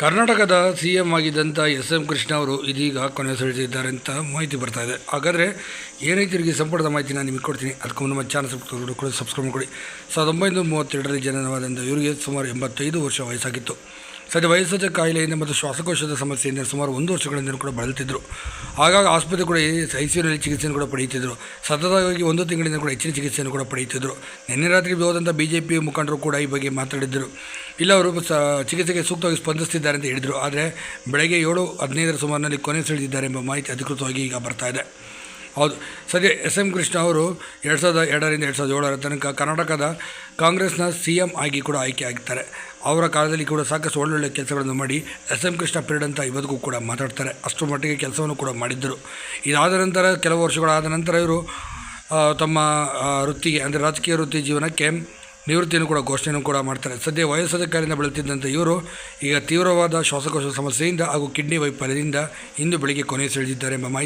ಕರ್ನಾಟಕದ C M ಆಗಿದ್ದಂಥ S M Krishna ಅವರು ಇದೀಗ ಕೊನೆ ಸೆಳೆದಿದ್ದಾರೆ ಅಂತ ಮಾಹಿತಿ ಬರ್ತಾ ಇದೆ. ಹಾಗಾದರೆ ಏನೈತಿ ತಿರುಗಿ ಮಾಹಿತಿ ನಾನು ನಿಮಗೆ ಕೊಡ್ತೀನಿ. ಅದಕ್ಕೂ ನಮ್ಮ ಚಾನಲ್ ಸಬ್ಸ್ಕ್ರೈಬ್ ಕೂಡ ಸಬ್ಸ್ಕ್ರೈಬ್ ಮಾಡಿ ಸಾವಿರದ ಒಂಬೈನೂರ ಮೂವತ್ತೆರಡರಲ್ಲಿ ಜನನವಾದಂಥ ಇವರಿಗೆ ಸುಮಾರು ಎಂಬತ್ತೈದು ವರ್ಷ ವಯಸ್ಸಾಗಿತ್ತು. ಸದ್ಯ ವಯಸ್ಸದ ಕಾಯಿಲೆಯಿಂದ ಮತ್ತು ಶ್ವಾಸಕೋಶದ ಸಮಸ್ಯೆಯಿಂದ ಸುಮಾರು ಒಂದು ವರ್ಷಗಳಿಂದ ಕೂಡ ಬಳಲ್ತಿದ್ದರು ಆಗಾಗ ಆಸ್ಪತ್ರೆ ಕೂಡ ಐ ಸಿ ಯುನಲ್ಲಿ ಚಿಕಿತ್ಸೆಯನ್ನು ಕೂಡ ಪಡೆಯುತ್ತಿದ್ದರು ಸತತವಾಗಿ ಒಂದು ತಿಂಗಳಿಂದ ಕೂಡ ಹೆಚ್ಚಿನ ಚಿಕಿತ್ಸೆಯನ್ನು ಕೂಡ ಪಡೆಯುತ್ತಿದ್ದರು ನಿನ್ನೆ ರಾತ್ರಿ ಹೋದಂಥ ಬಿ ಜೆ ಪಿ ಮುಖಂಡರು ಕೂಡ ಈ ಬಗ್ಗೆ ಮಾತಾಡಿದ್ದರು ಇಲ್ಲ, ಅವರು ಸ, ಚಿಕಿತ್ಸೆಗೆ ಸೂಕ್ತವಾಗಿ ಸ್ಪಂದಿಸ್ತಿದ್ದಾರೆ ಅಂತ ಹೇಳಿದರು. ಆದರೆ ಬೆಳಗ್ಗೆ ಏಳು ಹದಿನೈದರ ಸುಮಾರಿನಲ್ಲಿ ಕೊನೆ ಸೆಳೆದಿದ್ದಾರೆ ಎಂಬ ಮಾಹಿತಿ ಅಧಿಕೃತವಾಗಿ ಈಗ ಬರ್ತಾ ಇದೆ. ಹೌದು. ಸದ್ಯ ಎಸ್ ಎಂ ಕೃಷ್ಣ ಅವರು ಎರಡು ಸಾವಿರದ ಎರಡರಿಂದ ಎರಡು ಸಾವಿರದ ಏಳರ ತನಕ ಕರ್ನಾಟಕದ ಕಾಂಗ್ರೆಸ್ನ ಸಿ ಎಂ ಆಗಿ ಕೂಡ ಆಯ್ಕೆ ಆಗ್ತಾರೆ ಅವರ ಕಾಲದಲ್ಲಿ ಕೂಡ ಸಾಕಷ್ಟು ಒಳ್ಳೊಳ್ಳೆ ಕೆಲಸಗಳನ್ನು ಮಾಡಿ ಎಸ್ ಎಂ ಕೃಷ್ಣ ಪಿರಿಯಡ್ ಅಂತ ಇವತ್ತಿಗೂ ಕೂಡ ಮಾತಾಡ್ತಾರೆ. ಅಷ್ಟು ಮಟ್ಟಿಗೆ ಕೆಲಸವನ್ನು ಕೂಡ ಮಾಡಿದ್ದರು. ಇದಾದ ನಂತರ, ಕೆಲವು ವರ್ಷಗಳಾದ ನಂತರ ಇವರು ತಮ್ಮ ವೃತ್ತಿಗೆ, ಅಂದರೆ ರಾಜಕೀಯ ವೃತ್ತಿ ಜೀವನಕ್ಕೆ ನಿವೃತ್ತಿಯನ್ನು ಕೂಡ ಘೋಷಣೆಯನ್ನು ಕೂಡ ಮಾಡ್ತಾರೆ. ಸದ್ಯ ವಯಸ್ಸಾದ ಕಾಲದಿಂದ ಬೆಳೆಯುತ್ತಿದ್ದಂಥ ಇವರು ಈಗ ತೀವ್ರವಾದ ಶ್ವಾಸಕೋಶ ಸಮಸ್ಯೆಯಿಂದ ಹಾಗೂ ಕಿಡ್ನಿ ವೈಫಲ್ಯದಿಂದ ಇಂದು ಬೆಳಿಗ್ಗೆ ಕೊನೆ ಸೆಳೆದಿದ್ದಾರೆ ಎಂಬ ಮಾಹಿತಿ